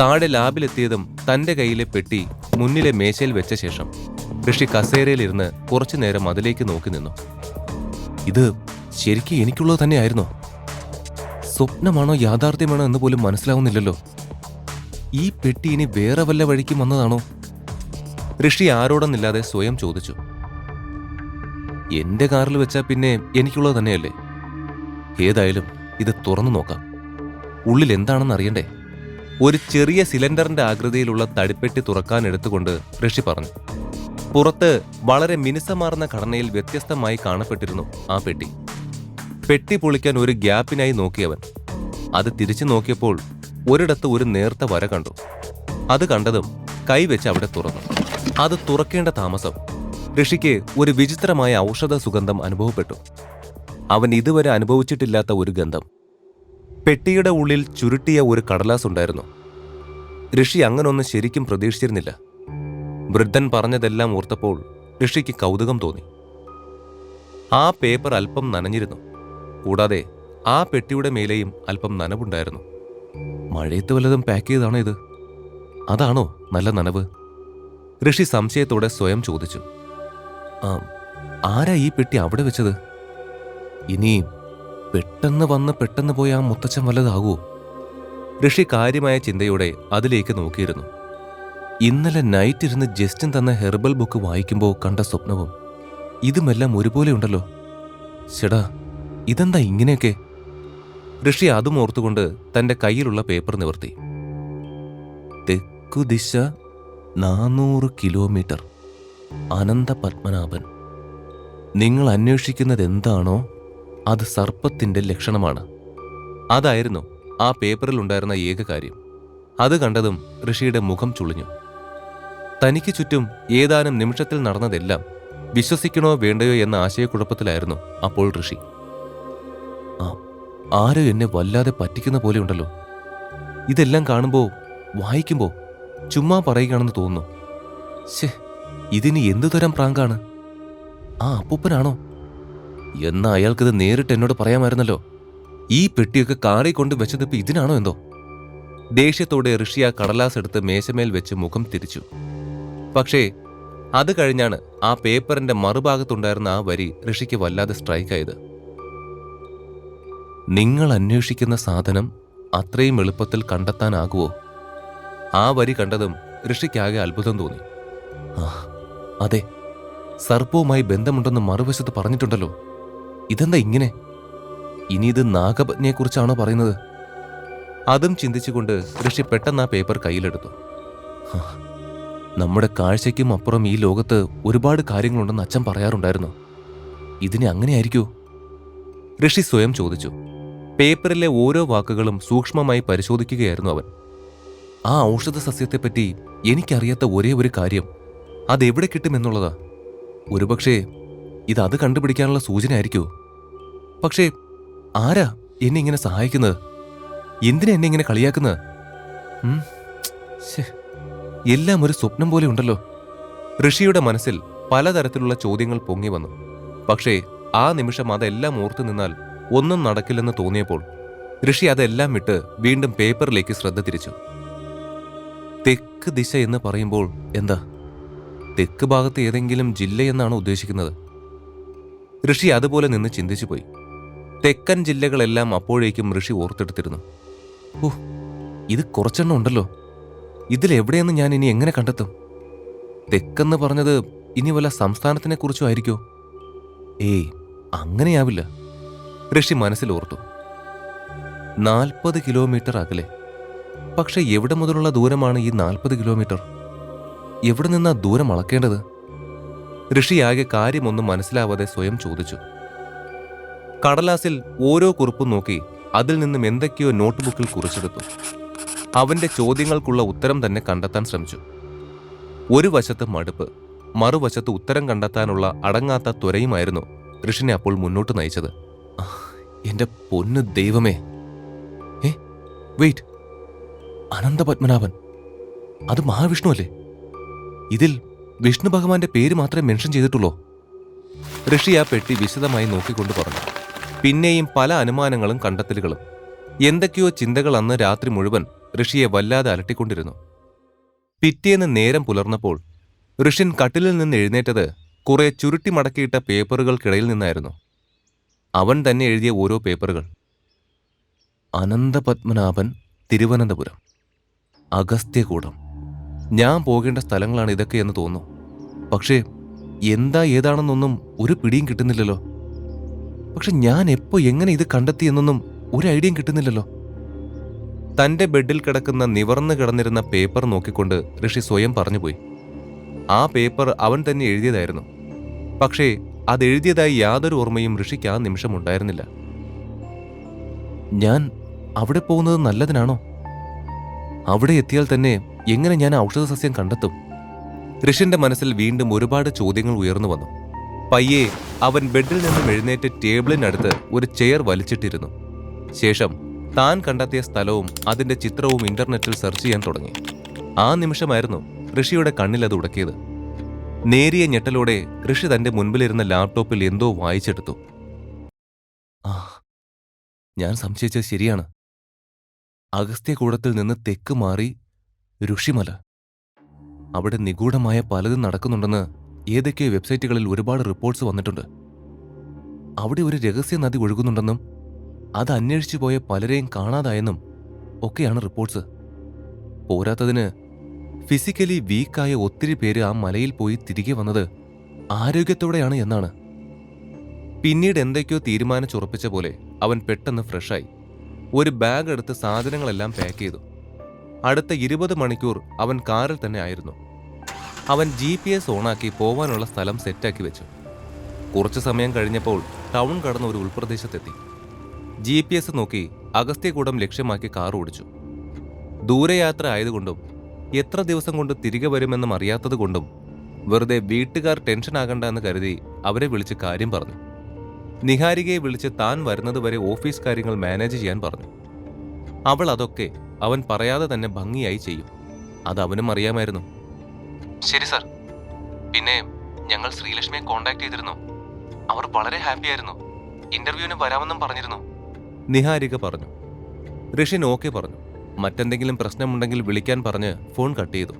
താഴെ ലാബിലെത്തിയതും തന്റെ കയ്യിലെ പെട്ടി മുന്നിലെ മേശയിൽ വെച്ച ശേഷം ഋഷി കസേരയിലിരുന്ന് കുറച്ചു നേരം അതിലേക്ക് നോക്കി നിന്നു. ഇത് ശരിക്കും എനിക്കുള്ളത് തന്നെയായിരുന്നോ. സ്വപ്നമാണോ യാഥാർത്ഥ്യമാണോ എന്ന് പോലും മനസ്സിലാവുന്നില്ലല്ലോ. ഈ പെട്ടി ഇനി വേറെ വല്ല വഴിക്കും വന്നതാണോ? ഋഷി ആരോടൊന്നില്ലാതെ സ്വയം ചോദിച്ചു. എന്റെ കാറിൽ വെച്ചാൽ പിന്നെ എനിക്കുള്ളത് തന്നെയല്ലേ? ഏതായാലും ഇത് തുറന്നു നോക്കാം. ഉള്ളിൽ എന്താണെന്ന് അറിയണ്ടേ? ഒരു ചെറിയ സിലിണ്ടറിന്റെ ആകൃതിയിലുള്ള തടിപ്പെട്ടി തുറക്കാൻ എടുത്തുകൊണ്ട് ഋഷി പറഞ്ഞു. പുറത്ത് വളരെ മിനുസമാർന്ന ഘടനയിൽ വ്യത്യസ്തമായി കാണപ്പെട്ടിരുന്നു ആ പെട്ടി. പെട്ടി പൊളിക്കാൻ ഒരു ഗ്യാപ്പിനായി നോക്കിയവൻ. അത് തിരിച്ചു നോക്കിയപ്പോൾ ഒരിടത്ത് ഒരു നേർത്ത വര കണ്ടു. അത് കണ്ടതും കൈവെച്ച് അവിടെ തുറന്നു. അത് തുറക്കേണ്ട താമസം. ഋഷിക്ക് ഒരു വിചിത്രമായ ഔഷധ സുഗന്ധം അനുഭവപ്പെട്ടു. അവൻ ഇതുവരെ അനുഭവിച്ചിട്ടില്ലാത്ത ഒരു ഗന്ധം. പെട്ടിയുടെ ഉള്ളിൽ ചുരുട്ടിയ ഒരു കടലാസ് ഉണ്ടായിരുന്നു. ഋഷി അങ്ങനൊന്നും ശരിക്കും പ്രതീക്ഷിച്ചിരുന്നില്ല. വൃദ്ധൻ പറഞ്ഞതെല്ലാം ഓർത്തപ്പോൾ ഋഷിക്ക് കൗതുകം തോന്നി. ആ പേപ്പർ അല്പം നനഞ്ഞിരുന്നു. കൂടാതെ ആ പെട്ടിയുടെ മേലെയും അല്പം നനവുണ്ടായിരുന്നു. മഴയത്ത് വല്ലതും പാക്ക് ചെയ്താണോ ഇത്? അതാണോ നല്ല നനവ്? ഋഷി സംശയത്തോടെ സ്വയം ചോദിച്ചു. ആരാ ഈ പെട്ടി അവിടെ വെച്ചത്? ഇനി പെട്ടെന്ന് വന്ന് പെട്ടെന്ന് പോയ ആ മുത്തച്ഛൻ വല്ലതാകുമോ ഋഷി കാര്യമായ ചിന്തയോടെ അതിലേക്ക് നോക്കിയിരുന്നു. ഇന്നലെ നൈറ്റ് ഇരുന്ന് ജസ്റ്റിൻ തന്ന ഹെർബൽ ബുക്ക് വായിക്കുമ്പോൾ കണ്ട സ്വപ്നവും ഇതുമെല്ലാം ഒരുപോലെ ഉണ്ടല്ലോ. ചേടാ ഇതെന്താ ഇങ്ങനെയൊക്കെ? ഋഷി അതും ഓർത്തുകൊണ്ട് തന്റെ കയ്യിലുള്ള പേപ്പർ നിവർത്തി. തെക്കുദിശ നാനൂറ് കിലോമീറ്റർ. അനന്ത പത്മനാഭൻ. നിങ്ങൾ അന്വേഷിക്കുന്നത് എന്താണോ അത് സർപ്പത്തിന്റെ ലക്ഷണമാണ്. അതായിരുന്നു ആ പേപ്പറിൽ ഉണ്ടായിരുന്ന ഏക കാര്യം. അത് കണ്ടതും ഋഷിയുടെ മുഖം ചുളിഞ്ഞു. തനിക്ക് ചുറ്റും ഏതാനും നിമിഷത്തിൽ നടന്നതെല്ലാം വിശ്വസിക്കണോ വേണ്ടയോ എന്ന ആശയക്കുഴപ്പത്തിലായിരുന്നു അപ്പോൾ ഋഷി. ആ ആരോ എന്നെ വല്ലാതെ പറ്റിക്കുന്ന പോലെ ഉണ്ടല്ലോ. ഇതെല്ലാം കാണുമ്പോൾ വായിക്കുമ്പോൾ ചുമ്മാ പറയുകയാണെന്ന് തോന്നുന്നു. ശേ ഇതിന് എന്തു തരം പ്രാങ്കാണ്? ആ അപ്പൂപ്പനാണോ? എന്നാ അയാൾക്കിത് നേരിട്ട് എന്നോട് പറയാമായിരുന്നല്ലോ? ഈ പെട്ടിയൊക്കെ കാറി കൊണ്ട് വെച്ചതിപ്പോ ഇതിനാണോ എന്തോ? ദേഷ്യത്തോടെ ഋഷി ആ കടലാസ് എടുത്ത് മേശമേൽ വെച്ച് മുഖം തിരിച്ചു. പക്ഷേ അത് കഴിഞ്ഞാണ് ആ പേപ്പറിന്റെ മറുഭാഗത്തുണ്ടായിരുന്ന ആ വരി ഋഷിക്ക് വല്ലാതെ സ്ട്രൈക്കായത്. നിങ്ങൾ അന്വേഷിക്കുന്ന സാധനം അത്രയും എളുപ്പത്തിൽ കണ്ടെത്താനാകുമോ ആ വരി കണ്ടതും ഋഷിക്കാകെ അത്ഭുതം തോന്നി. അതെ. സർപ്പവുമായി ബന്ധമുണ്ടെന്ന് മറുവശത്ത് പറഞ്ഞിട്ടുണ്ടല്ലോ. ഇതെന്താ ഇങ്ങനെ? ഇനി ഇത് നാഗപത്നിയെക്കുറിച്ചാണോ പറയുന്നത്? അതും ചിന്തിച്ചുകൊണ്ട് ഋഷി പെട്ടെന്ന് ആ പേപ്പർ കയ്യിലെടുത്തു. നമ്മുടെ കാഴ്ചയ്ക്കും അപ്പുറം ഈ ലോകത്ത് ഒരുപാട് കാര്യങ്ങളുണ്ടെന്ന് അച്ഛൻ പറയാറുണ്ടായിരുന്നു. ഇതിനെ അങ്ങനെയായിരിക്കോ? ഋഷി സ്വയം ചോദിച്ചു. പേപ്പറിലെ ഓരോ വാക്കുകളും സൂക്ഷ്മമായി പരിശോധിക്കുകയായിരുന്നു അവൻ. ആ ഔഷധ സസ്യത്തെപ്പറ്റി എനിക്കറിയാത്ത ഒരേ ഒരു കാര്യം. അതെവിടെ കിട്ടുമെന്നുള്ളതാ. ഒരുപക്ഷേ ഇത് അത് കണ്ടുപിടിക്കാനുള്ള സൂചനയായിരിക്കുമോ പക്ഷേ ആരാ എന്നെ ഇങ്ങനെ സഹായിക്കുന്നത്? എന്തിനാ എന്നെ ഇങ്ങനെ കളിയാക്കുന്നത്? എല്ലാം ഒരു സ്വപ്നം പോലെ ഉണ്ടല്ലോ. ഋഷിയുടെ മനസ്സിൽ പലതരത്തിലുള്ള ചോദ്യങ്ങൾ പൊങ്ങി വന്നു. പക്ഷേ ആ നിമിഷം അതെല്ലാം ഓർത്തു നിന്നാൽ ഒന്നും നടക്കില്ലെന്ന് തോന്നിയപ്പോൾ ഋഷി അതെല്ലാം വിട്ട് വീണ്ടും പേപ്പറിലേക്ക് ശ്രദ്ധ തിരിച്ചു. തെക്ക് ദിശ എന്ന് പറയുമ്പോൾ എന്താ? തെക്ക് ഭാഗത്ത് ഏതെങ്കിലും ജില്ലയെന്നാണ് ഉദ്ദേശിക്കുന്നത്. ഋഷി അതുപോലെ നിന്ന് ചിന്തിച്ചു പോയി. തെക്കൻ ജില്ലകളെല്ലാം അപ്പോഴേക്കും ഋഷി ഓർത്തെടുത്തിരുന്നു. ഓ ഇത് കുറച്ചെണ്ണം ഉണ്ടല്ലോ. ഇതിലെവിടെയെന്ന് ഞാൻ ഇനി എങ്ങനെ കണ്ടെത്തും? തെക്കെന്ന് പറഞ്ഞത് ഇനി വല്ല സംസ്ഥാനത്തിനെ കുറിച്ചും ആയിരിക്കോ? ഏയ് അങ്ങനെയാവില്ല. ഋഷി മനസ്സിൽ ഓർത്തു. നാൽപ്പത് കിലോമീറ്റർ അകലെ. പക്ഷെ എവിടെ മുതലുള്ള ദൂരമാണ് ഈ നാൽപ്പത് കിലോമീറ്റർ? എവിടെ നിന്നാ ദൂരം അളക്കേണ്ടത്? ഋഷിയാകെ കാര്യമൊന്നും മനസ്സിലാവാതെ സ്വയം ചോദിച്ചു. കടലാസിൽ ഓരോ കുറിപ്പും നോക്കി അതിൽ നിന്നും എന്തൊക്കെയോ നോട്ട്ബുക്കിൽ കുറിച്ചെടുത്തു. അവന്റെ ചോദ്യങ്ങൾക്കുള്ള ഉത്തരം തന്നെ കണ്ടെത്താൻ ശ്രമിച്ചു. ഒരു വശത്ത് മടുപ്പ് മറുവശത്ത് ഉത്തരം കണ്ടെത്താനുള്ള അടങ്ങാത്ത ത്വരയുമായിരുന്നു ഋഷിനെ അപ്പോൾ മുന്നോട്ട് നയിച്ചത്. എന്റെ പൊന്നു ദൈവമേ. ഏ വെയിറ്റ്. അനന്തപത്മനാഭൻ. അത് മഹാവിഷ്ണു അല്ലേ? ഇതിൽ വിഷ്ണു ഭഗവാന്റെ പേര് മാത്രമേ മെൻഷൻ ചെയ്തിട്ടുള്ളൂ. ഋഷി ആ പെട്ടി വിശദമായി നോക്കിക്കൊണ്ട് പറഞ്ഞു. പിന്നെയും പല അനുമാനങ്ങളും കണ്ടെത്തലുകളും. എന്തൊക്കെയോ ചിന്തകൾ അന്ന് രാത്രി മുഴുവൻ ഋഷിയെ വല്ലാതെ അലട്ടിക്കൊണ്ടിരുന്നു. പിറ്റേന്ന് നേരം പുലർന്നപ്പോൾ ഋഷിൻ കട്ടിലിൽ നിന്ന് എഴുന്നേറ്റത് കുറെ ചുരുട്ടി മടക്കിയിട്ട പേപ്പറുകൾക്കിടയിൽ നിന്നായിരുന്നു. അവൻ തന്നെ എഴുതിയ ഓരോ പേപ്പറുകൾ. അനന്തപത്മനാഭൻ തിരുവനന്തപുരം. അഗസ്ത്യകൂടം. ഞാൻ പോകേണ്ട സ്ഥലങ്ങളാണ് ഇതൊക്കെ എന്ന് തോന്നുന്നു. പക്ഷേ എന്താ ഏതാണെന്നൊന്നും ഒരു പിടിയും കിട്ടുന്നില്ലല്ലോ. പക്ഷെ ഞാൻ എപ്പോ എങ്ങനെ ഇത് കണ്ടെത്തി എന്നൊന്നും ഒരു ഐഡിയയും കിട്ടുന്നില്ലല്ലോ. തന്റെ ബെഡിൽ കിടക്കുന്ന നിവർന്നു കിടന്നിരുന്ന പേപ്പർ നോക്കിക്കൊണ്ട് ഋഷി സ്വയം പറഞ്ഞുപോയി. ആ പേപ്പർ അവൻ തന്നെ എഴുതിയതായിരുന്നു. പക്ഷേ അതെഴുതിയതായി യാതൊരു ഓർമ്മയും ഋഷിക്ക് ആ നിമിഷം ഉണ്ടായിരുന്നില്ല. ഞാൻ അവിടെ പോകുന്നത് നല്ലതിനാണോ? അവിടെ എത്തിയാൽ തന്നെ എങ്ങനെ ഞാൻ ഔഷധ സസ്യം കണ്ടെത്തും? ഋഷിന്റെ മനസ്സിൽ വീണ്ടും ഒരുപാട് ചോദ്യങ്ങൾ ഉയർന്നു വന്നു. പയ്യെ അവൻ ബെഡിൽ നിന്നും എഴുന്നേറ്റ് ടേബിളിനടുത്ത് ഒരു ചെയർ വലിച്ചിട്ടിരുന്നു. ശേഷം താൻ കണ്ടെത്തിയ സ്ഥലവും അതിന്റെ ചിത്രവും ഇന്റർനെറ്റിൽ സെർച്ച് ചെയ്യാൻ തുടങ്ങി. ആ നിമിഷമായിരുന്നു ഋഷിയുടെ കണ്ണിൽ അത് ഉടക്കിയത്. നേരിയ ഞെട്ടലോടെ ഋഷി തന്റെ മുൻപിലിരുന്ന ലാപ്ടോപ്പിൽ എന്തോ വായിച്ചെടുത്തു. ആ ഞാൻ സംശയിച്ചത് ശരിയാണ്. അഗസ്ത്യകൂടത്തിൽ നിന്ന് തെക്ക് മാറി ഋഷിമല. അവിടെ നിഗൂഢമായ പലതും നടക്കുന്നുണ്ടെന്ന് ഏതൊക്കെ വെബ്സൈറ്റുകളിൽ ഒരുപാട് റിപ്പോർട്ട്സ് വന്നിട്ടുണ്ട്. അവിടെ ഒരു രഹസ്യ നദി ഒഴുകുന്നുണ്ടെന്നും അത് അന്വേഷിച്ചു പോയ പലരെയും കാണാതായെന്നും ഒക്കെയാണ് റിപ്പോർട്ട്സ്. പോരാത്തതിന് ഫിസിക്കലി വീക്കായ ഒത്തിരി പേര് ആ മലയിൽ പോയി തിരികെ വന്നത് ആരോഗ്യത്തോടെയാണ് എന്നാണ്. പിന്നീട് എന്തൊക്കെയോ തീരുമാനിച്ചുറപ്പിച്ച പോലെ അവൻ പെട്ടെന്ന് ഫ്രഷായി. ഒരു ബാഗ് എടുത്ത് സാധനങ്ങളെല്ലാം പാക്ക് ചെയ്തു. അടുത്ത ഇരുപത് മണിക്കൂർ അവൻ കാറിൽ തന്നെ ആയിരുന്നു. അവൻ ജി പി എസ് ഓണാക്കി പോവാനുള്ള സ്ഥലം സെറ്റാക്കി വെച്ചു. കുറച്ച് സമയം കഴിഞ്ഞപ്പോൾ ടൗൺ കടന്ന ഒരു ഉൾപ്രദേശത്തെത്തി. ജി പി എസ് നോക്കി അഗസ്ത്യകൂടം ലക്ഷ്യമാക്കി കാർ ഓടിച്ചു. ദൂരയാത്ര ആയതുകൊണ്ടും എത്ര ദിവസം കൊണ്ട് തിരികെ വരുമെന്നും അറിയാത്തതുകൊണ്ടും വെറുതെ വീട്ടുകാർ ടെൻഷൻ ആകണ്ട എന്ന് കരുതി അവരെ വിളിച്ച് കാര്യം പറഞ്ഞു. നിഹാരികയെ വിളിച്ച് താൻ വരുന്നതുവരെ ഓഫീസ് കാര്യങ്ങൾ മാനേജ് ചെയ്യാൻ പറഞ്ഞു. അവൾ അതൊക്കെ അവൻ പറയാതെ തന്നെ ഭംഗിയായി ചെയ്യും. അത് അവനും അറിയാമായിരുന്നു. ശരി സർ. പിന്നെ ഞങ്ങൾ ശ്രീലക്ഷ്മിയെ കോണ്ടാക്ട് ചെയ്തിരുന്നു. അവർ വളരെ ഹാപ്പി ആയിരുന്നു. ഇന്റർവ്യൂവിന് വരാമെന്നും പറഞ്ഞിരുന്നു. നിഹാരിക പറഞ്ഞു. ഋഷി ഓക്കെ പറഞ്ഞു. മറ്റെന്തെങ്കിലും പ്രശ്നമുണ്ടെങ്കിൽ വിളിക്കാൻ പറഞ്ഞ് ഫോൺ കട്ട് ചെയ്തു.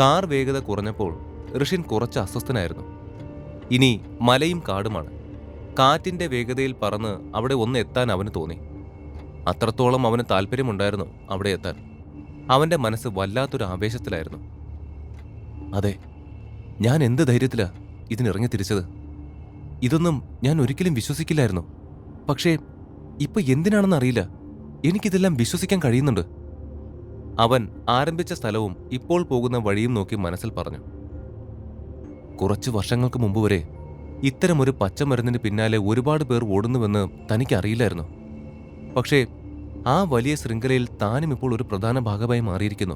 കാർ വേഗത കുറഞ്ഞപ്പോൾ ഋഷിൻ കുറച്ച് അസ്വസ്ഥനായിരുന്നു. ഇനി മലയും കാടുമാണ്. കാറ്റിന്റെ വേഗതയിൽ പറന്ന് അവിടെ ഒന്ന് എത്താൻ അവന് തോന്നി. അത്രത്തോളം അവന് താല്പര്യമുണ്ടായിരുന്നു അവിടെ എത്താൻ. അവന്റെ മനസ്സ് വല്ലാത്തൊരു ആവേശത്തിലായിരുന്നു. അതെ ഞാൻ എന്ത് ധൈര്യത്തിലാ ഇതിനിറങ്ങി തിരിച്ചത്? ഇതൊന്നും ഞാൻ ഒരിക്കലും വിശ്വസിക്കില്ലായിരുന്നു. പക്ഷേ ഇപ്പൊ എന്തിനാണെന്ന് അറിയില്ല. എനിക്കിതെല്ലാം വിശ്വസിക്കാൻ കഴിയുന്നുണ്ട്. അവൻ ആരംഭിച്ച സ്ഥലവും ഇപ്പോൾ പോകുന്ന വഴിയും നോക്കി മനസ്സിൽ പറഞ്ഞു. കുറച്ച് വർഷങ്ങൾക്ക് മുമ്പ് വരെ ഇത്തരമൊരു പച്ചമരുന്നിന് പിന്നാലെ ഒരുപാട് പേർ ഓടുന്നുവെന്ന് തനിക്കറിയില്ലായിരുന്നു. പക്ഷേ ആ വലിയ ശൃംഖലയിൽ താനും ഇപ്പോൾ ഒരു പ്രധാന ഭാഗമായി മാറിയിരിക്കുന്നു.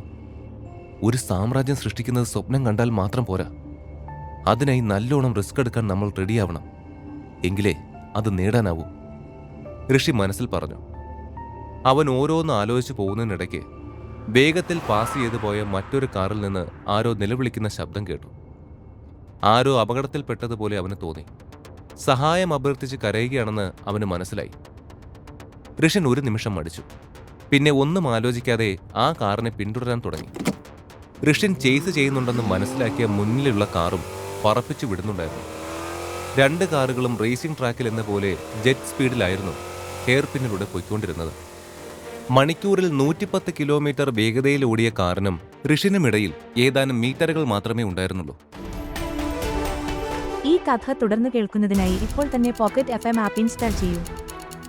ഒരു സാമ്രാജ്യം സൃഷ്ടിക്കുന്നത് സ്വപ്നം കണ്ടാൽ മാത്രം പോരാ. അതിനായി നല്ലോണം റിസ്ക് എടുക്കാൻ നമ്മൾ റെഡിയാവണം. എങ്കിലേ അത് നേടാനാവൂ. ഋഷി മനസ്സിൽ പറഞ്ഞു. അവൻ ഓരോന്ന് ആലോചിച്ചു പോകുന്നതിനിടയ്ക്ക് വേഗത്തിൽ പാസ് ചെയ്തു പോയ മറ്റൊരു കാറിൽ നിന്ന് ആരോ നിലവിളിക്കുന്ന ശബ്ദം കേട്ടു. ആരോ അപകടത്തിൽപ്പെട്ടതുപോലെ അവന് തോന്നി. സഹായം അഭ്യർത്ഥിച്ച് കരയുകയാണെന്ന് അവന് മനസ്സിലായി. ഋഷൻ ഒരു നിമിഷം മടിച്ചു. പിന്നെ ഒന്നും ആലോചിക്കാതെ ആ കാറിനെ പിന്തുടരാൻ തുടങ്ങി. ഋഷ്യൻ ചേസ് ചെയ്യുന്നുണ്ടെന്ന് മനസ്സിലാക്കിയ മുന്നിലുള്ള കാറും പറപ്പിച്ചു വിടുന്നുണ്ടായിരുന്നു. രണ്ട് കാറുകളും റേസിംഗ് ട്രാക്കിൽ എന്ന പോലെ ജെറ്റ് സ്പീഡിലായിരുന്നു ഹെയർ പിന്നിലൂടെ പോയിക്കൊണ്ടിരുന്നത്. മണിക്കൂറിൽ നൂറ്റിപ്പത്ത് കിലോമീറ്റർ വേഗതയിൽ ഓടിയ കാറിനും ഋഷിനുമിടയിൽ ഏതാനും മീറ്ററുകൾ മാത്രമേ ഉണ്ടായിരുന്നുള്ളൂ. ഈ കഥ തുടർന്ന് കേൾക്കുന്നതിനായി ഇപ്പോൾ തന്നെ pocket F M app install ചെയ്യൂ.